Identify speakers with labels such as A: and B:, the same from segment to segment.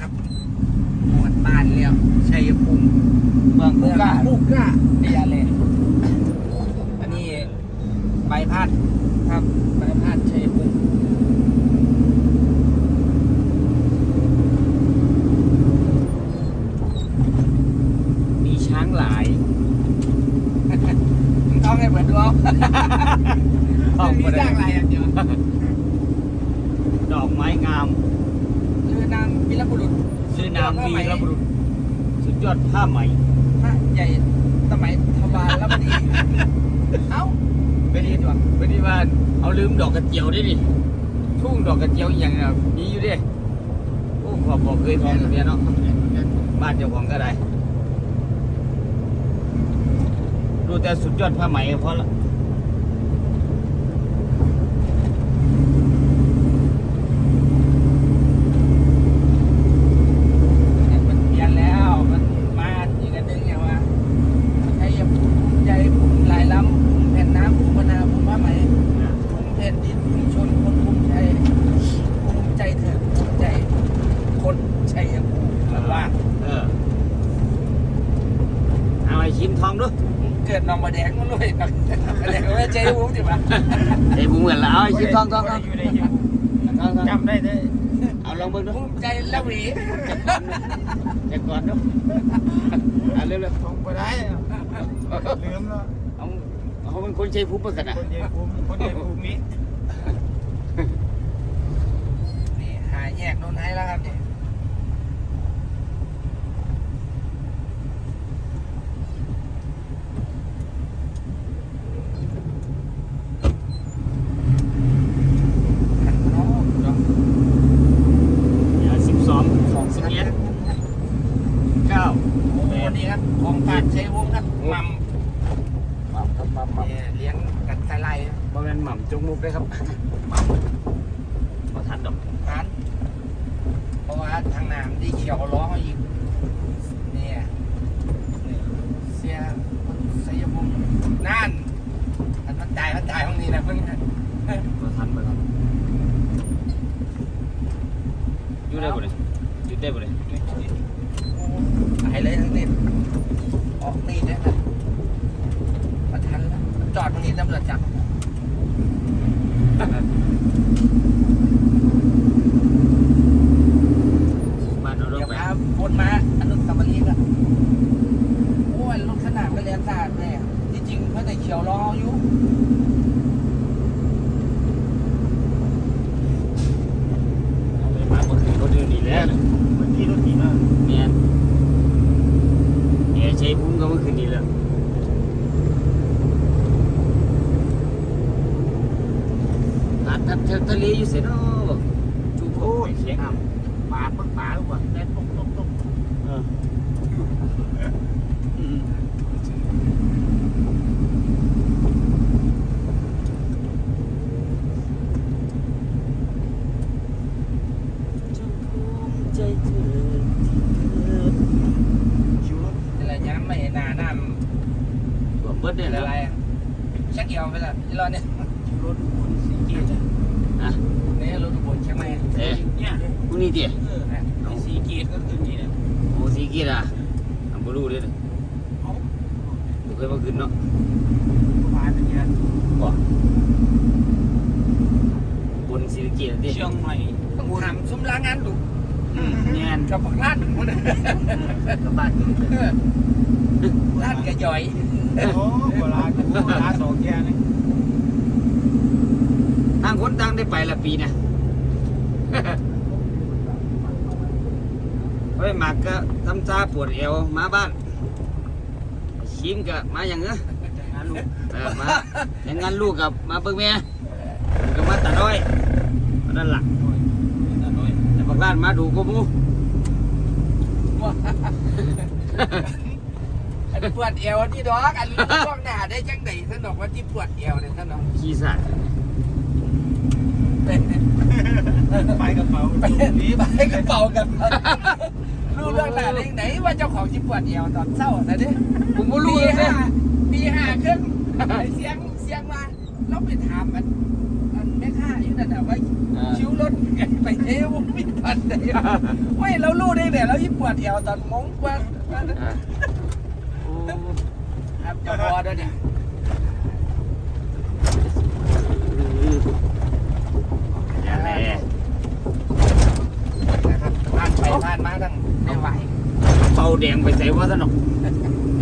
A: ครับหมดบ้านแล้วชัยภูมิ
B: เมือง
A: เมื
B: ผู้
A: อง
B: กล้า
A: ผู้กล้า
B: เดียเลยอันนี้ใบพัด
A: ครับใบพัดชัยภูมิ
B: มีช้างหลาย
A: มึงท่องให้เหมือนดูเอา
B: ท่อง
A: มี
B: บ่ได้
A: จ้างอะไรอะเดี๋ยว
B: ดอกไม้งาม
A: คื อนางวีรบุรุษ
B: ชื่อนามวีรบุรุษ สุดยอดผ้าไหม
A: พระใหญ่สมัยทวารแล้วดีเอ้า
B: ไม่ดีว่ะไม่ดีว่าเอาลืมดอกกระเจียวได้ดิทุ่งดอกกระเจียวอหย่างน่ะมีอยู่ดิโอ้ขอบอกเคยมองอยู่เนี่ยเนาะบ้านเจ้าของก็ได้ดูแต่สุดยอดผ้าไหมก็พอละ
A: มันเปลี่ยนแล้ว มันมาอีกอันหนึงอย่างว่าชัยภูมิภูมิใจภูมิลายล้ำภูมิแผ่นน้ำภูมิพนาภูมิผ้าไหม ภูมิแผ่นดินภูมิชนคนภูมิใจภูมิใจเถิดภูมิใจ คนชัยภูมิแบบว่า
B: เออเอาไอ้ชิมทองดู
A: เกิดหนองมาแดงมันเลยแบบแดงไม่ใจภูมิจิ๋วะ
B: ไอ้บุ้งเหมือนแล้วไอ้ชิมทองทองทอง
A: อยู่ในอยู่
B: ทองทอง
A: จำได้เลย
B: เอาลองเบิ่งดู
A: ภูมิใจละหวี
B: จะก่อนดูเอาเร็ว
C: ทงไปได้อะลืมแล้ว
B: ๆเอาเอาเป็นคนใจภูมิเปิดกันนะ
C: คนใหญ่ภูมิคนใหญ่ภูมิ
A: นี่หาแยกโน้นให้แล้วครับเนี่ย
B: สิบสองสองสิบเอ็ดเก้า
A: โอ้โหนี่ครับของฝากชัยภูมิครับมัม
B: หม่ำครับหม่ำหม่
A: เนี่ยเลี้ย งกันไกไลำ
B: บ่แม่นหม่ำจงมุกได้ครับบ่ทันดอก
A: ร้านเพราะว่าทางน้ำที่เขียวล้อเขาอีกเนี่ยนี่เสียคนชัยภูมินั่นอันมันตายมันตายห้องนี้นะเพิ่ง
B: บ่ทันบ่ทันอยู่ได้บ่เนี่ยอยู่ได้บ่เนี่ย
A: หายเลยทั้งนี้ออกนี่เลยนะมาทันแล้ว จอดตรงนี้ตำรวจจับ
B: บ้านเราลง
A: เดี๋ยว
B: ไป
A: พาวนมาอนุสาวรีย์อะโอ้ยรถขนาดก็เรียนสะอาดแน่ที่จริงเพื่อนแต่เขียวล้ออยู่
B: เอาไปมาบ่คือคนอื่นนี่แหละ
C: เมื่อกี้รถหนีมา
B: แม่นแอร์ใช้ภูมิก็เมื่อคืนนี้แหละหาด ทะเลอยู่เสียเนาะจูโอ้ยเสียง
C: ป่าปักป่าหรือเปล่าแดนตกตกตก
B: เอออืมจงภูมิใจเธอที่เธอ
C: คิวรถ
A: อะไรย้ำไม่หนาน้
B: บ่เบิดำ ได้
A: เป็น
B: แล้
A: อะ
B: ว
A: ไรอะชักเกี่ยวไปละที่รอเนี่ย
C: คิวรถคนสีเกตอะ
B: อะ
A: เนี่ยรถอุบลใช่ไหม
B: เอ๊ะ
C: เนี่ย
B: พ รุ่งนี้ดิ
C: เออไอ้สีเกตก็คือนี่แหละ
B: โอ้สีกีดอะอันบ่รู้เด้อ
C: เขา
B: บ่เคยมาขึ้นเนาะ
C: ผ่านอย่างเงี้ย
B: บ่บนสีกีดดิ
C: เชียงใหม่
A: ต้องทำซุ้มล้างงานดู
B: อืมแม่น
A: กับพวกร้านคน
B: กับบ้าน
A: ร้านกระย่อย
C: โอ้โบราณโบราณสองแก่นี่
B: ต่างคนต่างได้ไปละปีนะ เฮ้ยหมากก็ทำซาปวดเอวมาบ้านชิมก็มาอย่างเงี้ย
C: งานลูก
B: เออมาอย่างงั้นลูกกับมาเบิ่งแม่ก็มาตัดอ้อยนั่นล่ะ
C: นั่นหน่อย
B: แต่บางร้านมาดูก็มู
A: อันปวดเอวนี่ดอกอันช่วงหน้าได้จังไหนท่านบอกว่าที่ปวดเอวเนี่ยท่านน้อง
B: ขี้สัตว์
C: ไปกระเป๋า
A: ไป
C: หนี
A: ไปกระเป๋ากันรู้เรื่องหน้าได้ไหนว่าเจ้าของที่ปวดเอวตอนเศร้านะเนี่ย
B: ผมบ่รู้เลย
A: ห้าปีห้าครึ่งไอ้เสียงเสียงมาเราไปถามมันมันแม่ค้าอยู่นั่นน่ว่าชิวรถไปเทวมีตอนดไม่เรารู้ได้แต่เรายิ่ปวดเอวตอนมงกว่าครับจะพอด้วยเนี่ย
B: อย่าแล
A: นะครับผ่านไปผ่านมาตั้งไม่ไหว
B: เป่าแดงไปใส่ว่าสนุก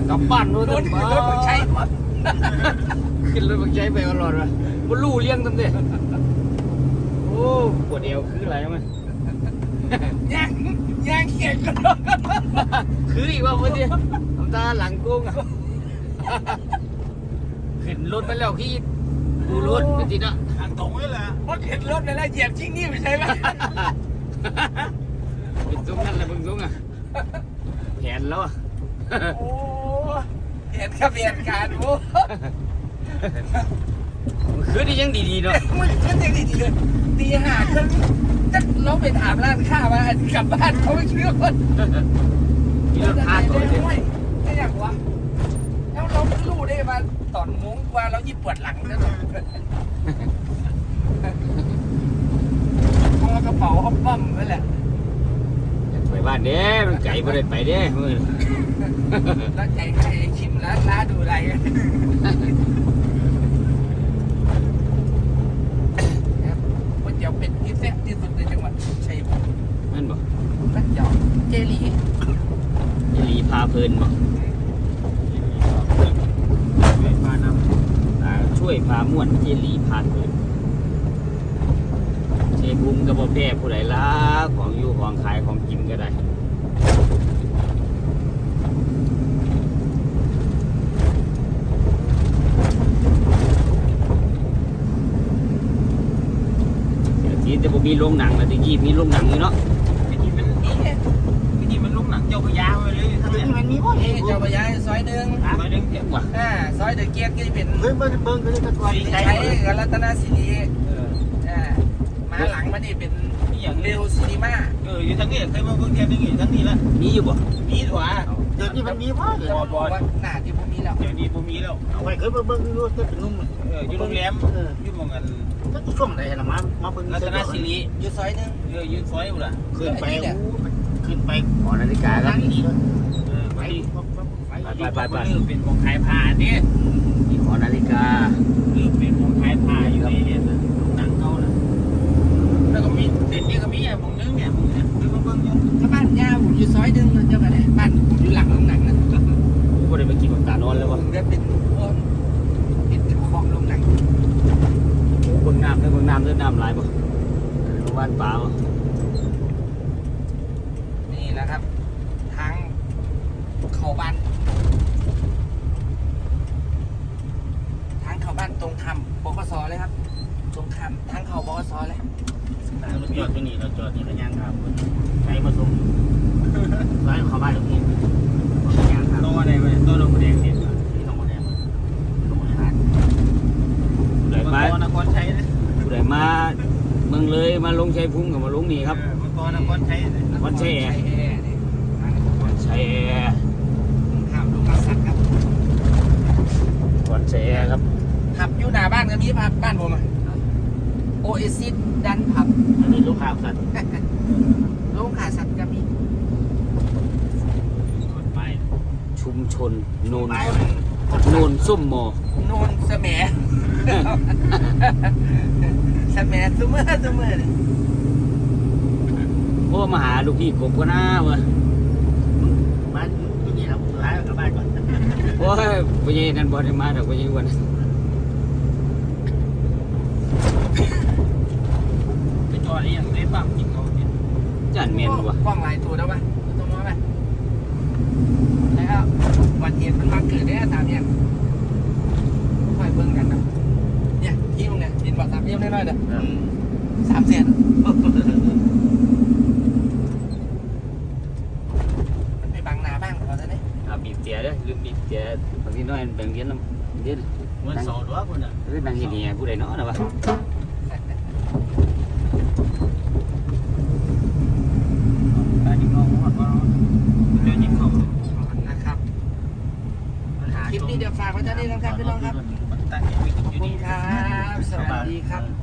B: กลับบ้านรู้
A: ร
B: ตั
A: ถ
B: ว
A: รถมึงใช้หมด
B: ขึ้นรถบังใจไปตลอดวะบ่รู้เลี้ยงตั้งแต่โอ้ปวดเอวคืออะไรมั้ย
A: แย่งแย่งเขียนกัน
B: คืออีกว่าเมื่อกี้ทำตาหลังโกุ้งอะขึ้นรถไปแล้วขี้ ดูรถจริงๆอะ
C: ทางตรงนี่แหละ
A: พอเข็นรถไปแล้วเหยียบชิ้นนี้ไม่ใช่ไหม
B: เป็นซุ้งนั่นแหละมึงซุ้งอะแผนแล้วอะ
A: โอ้เห็นครับเหตุการณ์โอ้
B: คือนี่ยังดีๆเนาะ
A: มึงขึ้นยังดีๆเลยตีห้าครึ่งจะเราไปถามร้านข้าวว่ากลับบ้านเขาไม่เชื่อคน
B: มีรถพาตัว
A: เล
B: เดียว
A: ไม่อยากวะแล้วเราไม่รู้ได้ว่าตอน มุ้งว่าเรายิบปวดหลังนะพอกระเป๋าเอาปั้มนั่นแหละ
B: ไปบ้านเด้มันไก่บ่ได้ไปเด้มือ
A: แล้วใจใครชิมร้านร้านดูอะไรครับก๋วยเตี๋ยวเป็ดที่แซ่บที่สุดในจังหวัดชัยภูมิ
B: นั่นบ่
A: ก๋วยเตี๋ยวเจลี
B: ยายลีพาเพลินบ่
C: มาน
B: อ่า ช่วยพาม่วนเจลีพาเพลินเชบุ้มกับบ่แพ้ผู้ใดล่ะของอยู่ของขายของกินก็ได้เดี๋ยดีแต่บ่มีโรงหนังแล้วตะกี้มีโรงหนังอยู่เนาะำ
C: พี่นี่มัน
A: นี่
C: พี่นี่มันลูกหนังเจ้าพญาไปเลยทั้งเนี่ย
B: มันมีบ่
A: นี่เจ้าพระยาซอยหนึ่ง
C: มาเรื่องเดียว
B: ว่ะ
A: อ่าซอยเดอะเกียรติก็จะเป็น
B: เฮ้ยเบิ่งเบิ่งก็จะตะกอน
A: ใช้กับรัตนสิริ
C: เออ
A: อ่ามาหลังมานี่เป็น
C: นี่อย่าง
A: เร
C: เร็ว
A: วซีนีมา
C: เอออยู่ทั้งนี้เคยมาเพิ่งเทียนนึงอยู่ทั้งนี้ละ
B: มีอยู่บ่
C: มีถั่ว
B: เดี๋ยวนี้มันมีบ่
A: จะบอกว่าหน้าที่พวกนี้แล้ว
C: เดี๋ยวนี้ผมมีแล้ว
B: เอาไว้เคยเบิ่งอยู่แต่เป็นนุ่ม
C: เอออยู่โรงแรมอยู่หมองกัน
B: ก็ช่วงไหนล่ะมามาเบิ่ง
C: รัตนสิริ
A: อยู่ซอยหนึ่ง
C: เอออยู่ซอยอยู่ล่ะ
B: ขึ้นไปขึ้นไปขอนาฬิกาครับ
C: เออ ไป
B: ไปไปไป
C: เอเป็นของขายผ้าเนี่ย
B: นี่ขอนาฬิกา
C: เออเป็นของขายผ้าอยู่นี่เนี่ยนะหนังเขาน่ะแล้วก็มีเด็ดนี่ก็มีอะหมนึงเนี่ยหมเนี่ยคือมเบิ่งอยู่
A: ถ้าบ้านย่าผมอยู่ซอยหนึ่งนะเจ้ากันเลยบ้านผมอยู่หลังโรงหนังนะ
B: บ่ได้ไปกินกับตานอนแล้ววะ
A: มจะเป็นคนเป็นเจ้าของโรงหนัง
B: เบิ่งน้ำเด้อเบิ่งน้ำเด้อน้ำไหลบ่บ้านป่าบ่
A: นี่แหละครับ ทางเข้าบ้าน ทางเข้าบ้านตรงคำบกสเลยครับ ตรงคำทางเข้าบกสเลย
B: เราจอดที่นี่เราจ อดนี่ก็ย่างครับใช้มาส่งร้านเขาบ้านตรงนี้ย่างครับ
C: โตอะไรไปโตลงแดงเนี่ย
B: นี่ต้องแดงต้องมาทานผู้ใด
C: มานครชัยนะ
B: ผู้ใดมาเมืองเลยมาลงชัยภูมิกับมาลงนี่ครับ
C: เออมังกรนครชัยนะ
B: วันชัยแอร์
A: ชัยแอร์นี่ทา
B: วันชัยแอร์
A: ข้ามลงมาสักครับ
B: นชัยแอร์ครับ
A: ขับอยู่หน้าบ้านก็มีพับบ้านผมอะโอเอซิสดันผับ
B: อันนี้ลูกค้ากัน
A: โรงขาสัตว์ก็มี
C: ไป
B: ชุมชนโนน
A: ไป
B: โนนส้มโมอ
A: โนนสแหมสแหมซุเมอร์ซุเมอร์เลย
B: โอ้มาหาลูกพี่กบก็น่าวะบ้านที่นี่เราหากลับบ้านก่อนโอ้ยไปยัยนั่นบ่ได้มาดอกไปยัยวัน
C: ไปจอดนี่ยังได้ปั๊มกินเขาเนี่ย
B: จานเมียนวะ
A: กล้องหลายตัวแล้วปะตรงนั้นไหมแล้ววันเหตุมันมาเกิดได้ตามเนี่ยค่อยเบิ่งกันนะเนี่ยที่ตรงเนี่ยดินบอกตามที่น้อยๆเนี่ยสามเซนมันไปบังหนาบ้างเราจะได้
B: อ่าบีบเตียเด้อลืมบีบเตียบางทีน้อยแบ่งเย็นน้ำเย็น
C: มันสอดวะคนอะ
B: หรือนางเฮียผู้ใดเนาะนะวะ
A: เดีน้องครับพี่น้องครับ
C: ตั้อยู่ดีครั
A: บ สวัสดีครั
D: บ